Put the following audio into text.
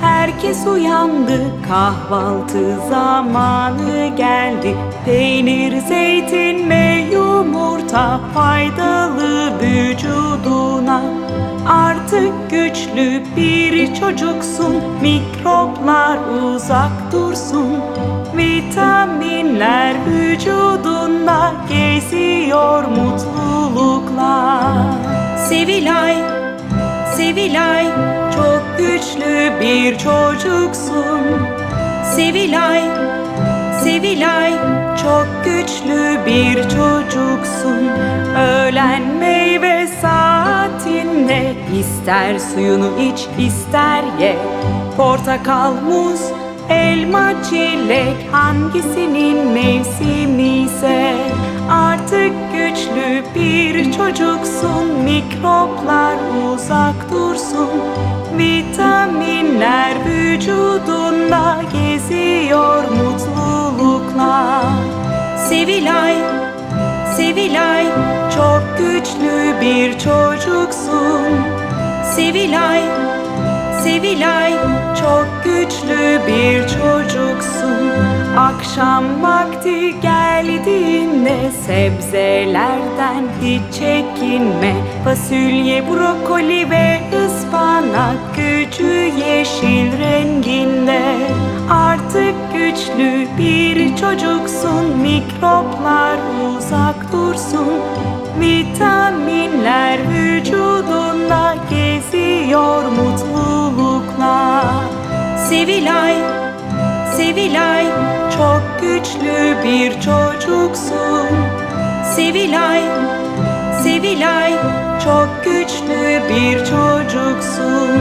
Herkes uyandı, kahvaltı zamanı geldi. Peynir, zeytin ve yumurta faydalı vücuduna. Artık güçlü bir çocuksun, mikroplar uzak dursun. Vitaminler vücudunda geziyor mutlulukla. Sevilay, Sevilay çok güçlü bir çocuksun. Sevilay, Sevilay çok güçlü bir çocuksun. Öğlen meyve saatinde ister suyunu iç ister ye. Portakal, muz, elma, çilek hangisinin mevsimi ise çocuksun Mikroplar uzak dursun. Vitaminler vücudunda geziyor mutlulukla Sevilay, Sevilay çok güçlü bir çocuksun. Sevilay, Sevilay çok güçlü bir çocuksun. Akşam vakti geldiğinde sebzelerden hiç çekinme. Fasulye, brokoli ve ıspanak gücü yeşil renginde. Artık güçlü bir çocuksun mikroplar uzak dursun. Vitaminler vücudunda geziyor mutlulukla. Sevilay, Sevilay çok güçlü bir çocuksun Sevilay, Sevilay çok güçlü bir çocuksun